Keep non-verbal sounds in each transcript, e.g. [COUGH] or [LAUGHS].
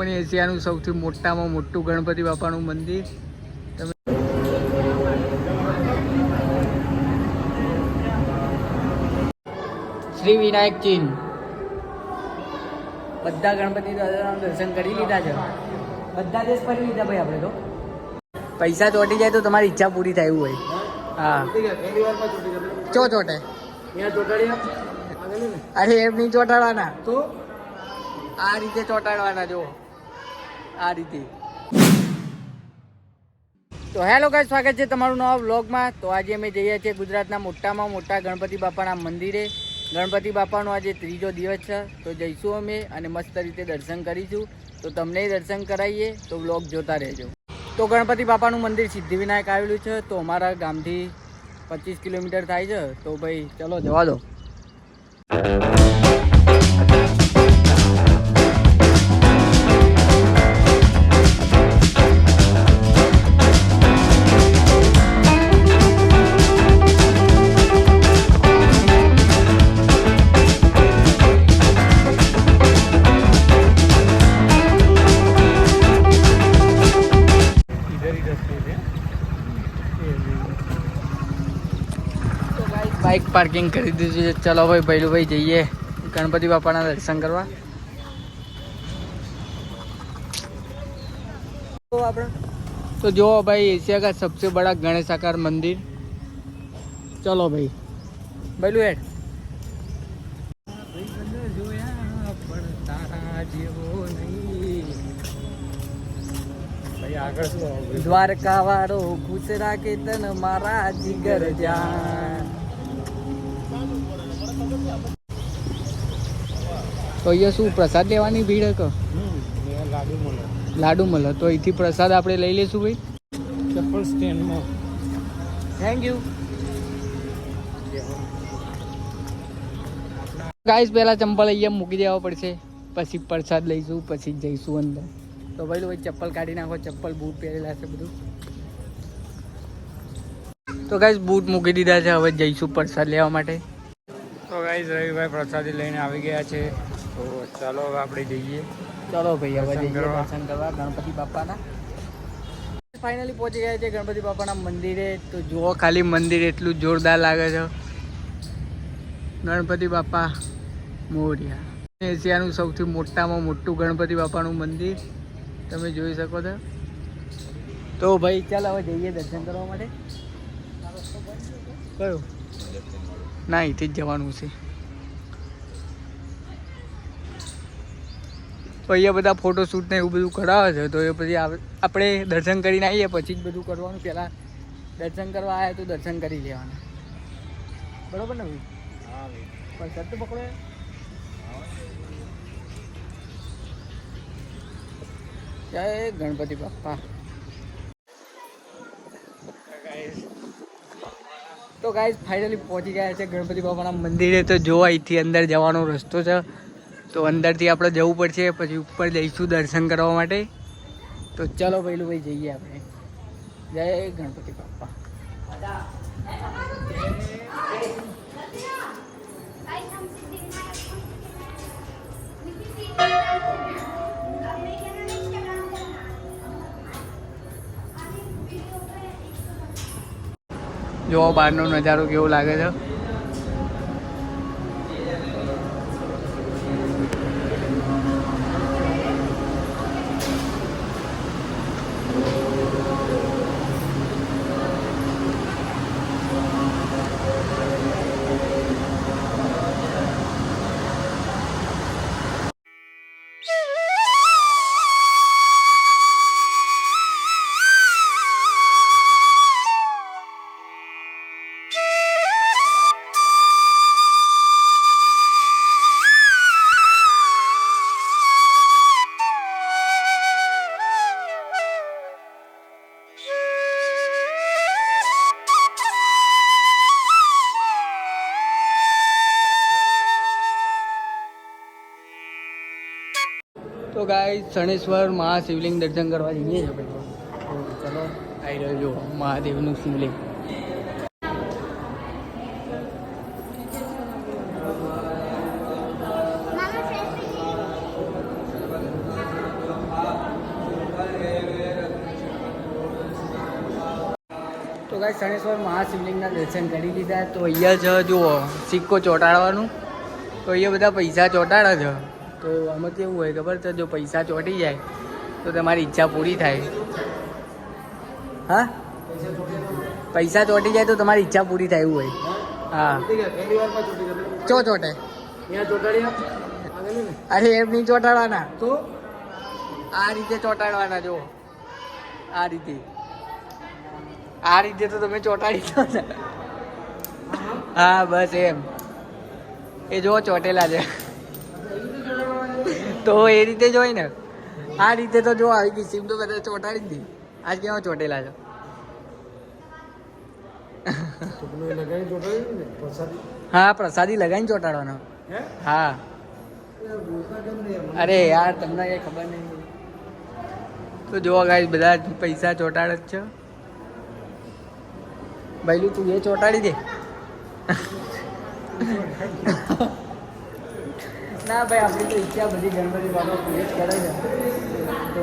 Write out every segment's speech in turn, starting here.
પણ એશિયાનું સૌથી મોટામાં મોટું ગણપતિ બાપાનું મંદિર. તમે શ્રી વિનાયક ચીન બધા ગણપતિ દાદાના દર્શન કરી લીધા છે. બધા દેશ ફરી લીધા ભાઈ આપણે તો. પૈસા ચોટી જાય તો તમારી ઈચ્છા પૂરી થાય એવું હોય. હા. ચો ચોટે? અરે એમ નહીં ચોટાડવાના. તો? આ રીતે ચોટાડવાના જો આ રીતે. તો હેલો ગાય સ્વાગત છે તમારું નવા વ્લોગમાં. તો આજે અમે જઈએ છીએ ગુજરાતના મોટામાં મોટા ગણપતિ બાપાના મંદિરે. ગણપતિ બાપાનો આજે ત્રીજો દિવસ છે. તો જઈશું અમે અને મસ્ત રીતે દર્શન કરીશું. તો તમને દર્શન કરાવીએ, તો વ્લોગ જોતા રહેજો. તો ગણપતિ બાપાનું મંદિર સિદ્ધિવિનાયક આવેલું છે. તો અમારા ગામથી પચીસ કિલોમીટર થાય છે. તો ભાઈ, ચલો જવા દો. બાઇક પાર્કિંગ કરી દીધું છે. ચલો ભાઈ ભૈલુભાઈ જઈએ ગણપતિ બાપાના દર્શન કરવા. તો જો ભાઈ એશિયા કા સબસે બડા ગણેશ આકાર મંદિર. ચલો ભાઈ. ભૈલું હેડ. દ્વારકા વાળો ગુજરા કેતન મારા જીગર જાન તો અહીંયા શું પ્રસાદ લેવાની ભીડ હે કે? લાડુ મળે. તો અહીંથી પ્રસાદ આપણે લઈ લઈશું ભાઈ? ચપ્પલ સ્ટેન્ડમાં. થેન્ક યુ ગાઈસ પહેલાં ચંપલ અહીંયા મૂકી દેવા પડશે. પછી પ્રસાદ લઈશું પછી જઈશું અંદર. તો ભાઈ ભાઈ ચપ્પલ કાઢી નાખો. ચપ્પલ બૂટ પહેરેલા છે બધું. તો ગાઈસ બૂટ મૂકી દીધા છે. હવે જઈશું પ્રસાદ લેવા માટે. તો ગાઈસ રવિભાઈ પ્રસાદી લઈને આવી ગયા છે. તો ચાલો હવે આપણે જઈએ. ચાલો ભાઈ હવે જઈએ દર્શન કરવા ગણપતિ બાપાના. ફાઇનલી પહોંચી ગયા છે ગણપતિ બાપાના મંદિરે. તો જુઓ ખાલી મંદિર એટલું જોરદાર લાગે છે. ગણપતિ બાપા મોરિયા. એશિયાનું સૌથી મોટામાં મોટું ગણપતિ બાપાનું મંદિર. તમે જોઈ શકો છો. તો ભાઈ ચાલ હવે જઈએ દર્શન કરવા માટે. કયું? ના અહીંથી જ જવાનું છે. તો અહીંયા બધા ફોટોશૂટ ને એવું બધું કરાવે છે તો એ પછી આપણે દર્શન કરીને આવીએ પછી જ બધું કરવાનું. પહેલાં દર્શન કરવા આવ્યા તો દર્શન કરી લેવાના. બરાબર ને ભાઈ? પણ શરત પકડો. યાર. જય ગણપતિ બાપા. તો ગાઈઝ ફાઇનલી પહોંચી ગયા છે ગણપતિ બાપાના મંદિરે. તો જો અહીંથી અંદર જવાનો રસ્તો છે. તો અંદરથી આપણે જવું પડશે, પછી ઉપર જઈશું દર્શન કરવા માટે. તો ચલો પહેલું ભાઈ જઈએ આપણે. જય ગણપતિ બાપા. જો બહારનો નજારો કેવો લાગે છે? ગાય શનેશ્વર મહાશિવલિંગ દર્શન કરવા જઈએ. છીએ ચલો આવી રહ્યો જો મહાદેવનું શિવલિંગ. તો ગાય શનેશ્વર મહાશિવલિંગના દર્શન કરી લીધા. તો અહીંયા જ જુઓ સિક્કો ચોંટાડવાનું. તો અહીંયા બધા પૈસા ચોંટાડે છે. તો આમાં કેવું હોય ખબર? છે જો પૈસા ચોંટી જાય તો તમારી ઈચ્છા પૂરી થાય. હા? પૈસા ચોંટી જાય તો તમારી ઈચ્છા પૂરી થાય એવું હોય. હા. ચો ચોટે? અરે એમ નહીં ચોંટાડવાના. તો? આ રીતે ચોંટાડવાના જો. આ રીતે. આ રીતે તો તમે ચોંટાડી દો ને. હા બસ એમ. એ જો ચોટેલા છે. તો એ રીતે જોઈ ને. આ રીતે તો જો આવી ગઈ સીમ તો બધા ચોંટાડી જ દી. આજ કેવા ચોટેલા છો? હા પ્રસાદી લગાવીને ચોંટાડવાનો. હા? અરે યાર તમને કઈ ખબર નહીં. તો જોવા ગાય બધા પૈસા ચોંટાડે જ છે. ભાઈલું તું એ ચોંટાડી દે. [LAUGHS] [LAUGHS] ના ભાઈ આપણી તો ઈચ્છા બધી ગણપતિ બાબા પૂરી જ કરે છે. તો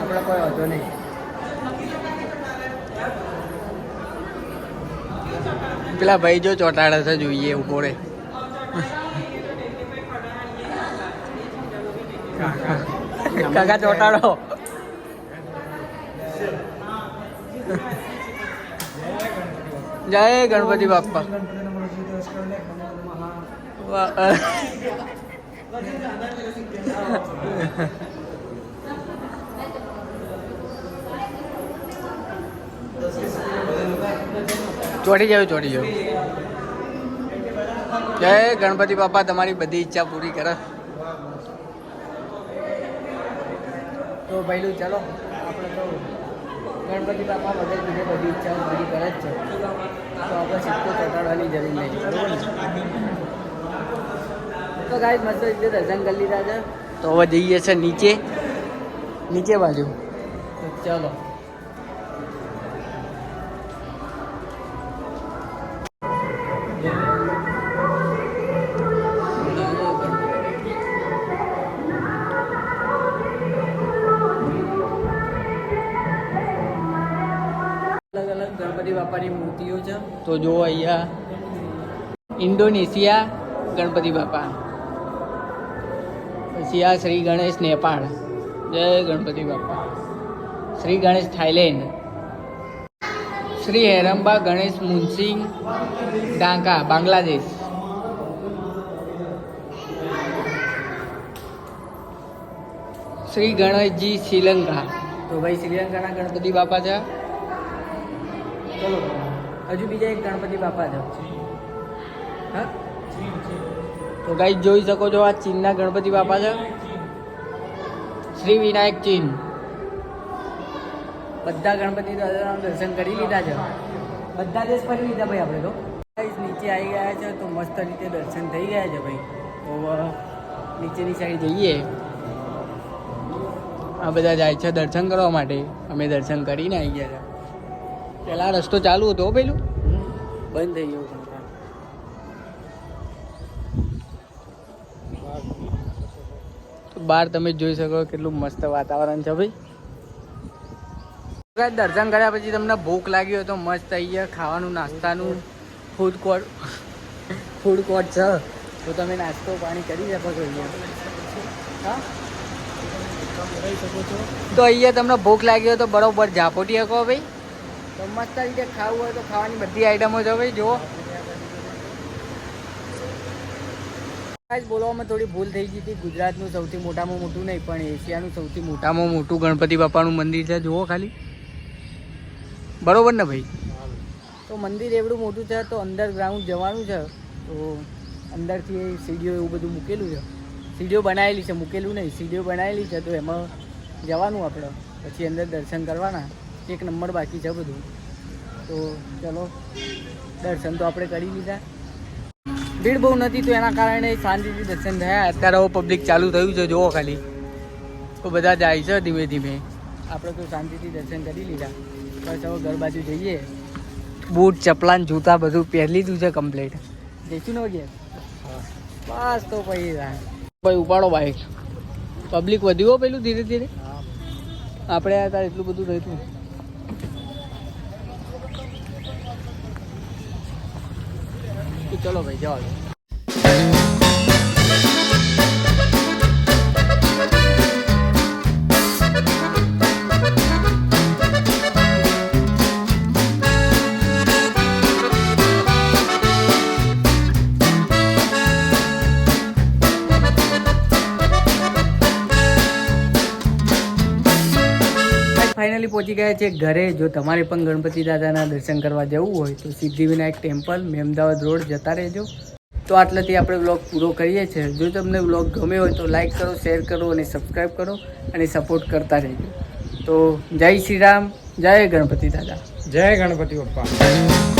આપણે કોઈ વાંધો નહીં. પેલા ભાઈ જો ચોટાડે છે જોઈએ એવું રે કાકા ચોટાડો. જય ગણપતિ બાપ્પા. ચોટી જાવ ચોટી જાવ જય ગણપતિ બાપા, તમારી બધી ઈચ્છા પૂરી કરે. તો ભાઈલું, ચાલો. આપણે તો ગણપતિ બાપા બધા બીજે બધી ઈચ્છાઓ પૂરી કરે જ છે. તો આપણે સિક્કો ચટાડવાની જરૂર નહીં. તો ગાય મસ્ત રીતે દર્શન કરી લીધા છે. તો હવે જઈએ છે નીચે. નીચે બાજુ. ચાલો. અલગ અલગ ગણપતિ બાપાની મૂર્તિઓ છે. તો જો અહીંયા ઇન્ડોનેશિયા ગણપતિ બાપા. આ શ્રી ગણેશ નેપાળ. જય ગણપતિ બાપા. શ્રી ગણેશ થાઈલેન્ડ. શ્રી હેરંબા ગણેશ મુનસિંગ ડાંકા બાંગ્લાદેશ. શ્રી ગણેશજી શ્રીલંકા. તો ભાઈ શ્રીલંકાના ગણપતિ બાપા છે? ચલો, હજુ બીજા એક ગણપતિ બાપા છે. હા? તો ગાઈ જોઈ શકો છો આ ચીનના ગણપતિ બાપા છે. શ્રી વિનાયક ચીન. બધા ગણપતિ દાદાના દર્શન કરી લીધા છે. બધા દેશ ફરી લીધા ભાઈ આપણે તો. નીચે આવી ગયા છે તો મસ્ત રીતે દર્શન થઈ ગયા છે ભાઈ. તો નીચેની સાઈડ જઈએ. આ બધા જાય છે દર્શન કરવા માટે. અમે દર્શન કરીને આવી ગયા છે. પેલા રસ્તો ચાલુ હતો પેલું? બંધ થઈ ગયો છે તો બહાર તમે જોઈ શકો કેટલું મસ્ત વાતાવરણ છે ભાઈ. દર્શન કર્યા પછી તમને ભૂખ લાગી હોય તો મસ્ત અહીંયા ખાવાનું, નાસ્તાનું ફૂડ કોર્ટ ફૂડ કોર્ટ છે. તો તમે નાસ્તો પાણી કરી શકો છો અહીંયા. હા? તો અહીંયા તમને ભૂખ લાગી હોય તો બરોબર ઝાપોટી શકો ભાઈ. તો મસ્ત રીતે ખાવું હોય તો ખાવાની બધી આઈટમો છે ભાઈ, જુઓ. ગાઈસ, બોલવામાં થોડી ભૂલ થઈ ગઈ હતી. ગુજરાતનું સૌથી મોટામાં મોટું નહીં પણ એશિયાનું સૌથી મોટામાં મોટું ગણપતિ બાપાનું મંદિર છે. જુઓ ખાલી. બરોબર ને ભાઈ? તો મંદિર એવડું મોટું છે તો અંડરગ્રાઉન્ડ જવાનું છે. તો અંદરથી સીડીઓ એવું બધું મૂકેલું છે. સીડીઓ બનાવેલી છે મૂકેલું નહીં. સીડીઓ બનાવેલી છે તો એમાં જવાનું આપણે. પછી અંદર દર્શન કરવાના. એક નંબર બાકી છે બધું. તો ચલો દર્શન તો આપણે કરી લીધા. ભીડ બહુ નથી તો એના કારણે શાંતિથી દર્શન થયા. અત્યારે હવે પબ્લિક ચાલુ થયું છે જુઓ ખાલી. તો બધા જાય છે ધીમે ધીમે. આપણે તો શાંતિથી દર્શન કરી લીધા. બસ હવે ઘર બાજુ જઈએ. બૂટ ચપલાન જૂતા બધું પહેરી લીધું છે કમ્પ્લીટ જઈશું ને વગેરે બસ તો પછી ભાઈ ઉપાડો બાઈક પબ્લિક વધ્યું પેલું ધીરે ધીરે? આપણે અત્યારે તાર એટલું બધું થયું હતું તો ચલો ભાઈ જવા દો પહોંચી ગયા છે ઘરે. જો તમારે પણ ગણપતિ દાદાના દર્શન કરવા જવું હોય તો સિદ્ધિવિનાયક ટેમ્પલ, મેમદાવાદ રોડ જતા રહેજો. તો આટલાથી આપણે વ્લોગ પૂરો કરીએ છીએ. જો તમને વ્લોગ ગમે હોય તો લાઈક કરો, શેર કરો અને સબસ્ક્રાઈબ કરો અને સપોર્ટ કરતા રહેજો. તો જય શ્રી રામ. જય ગણપતિ દાદા. જય ગણપતિ બાપા.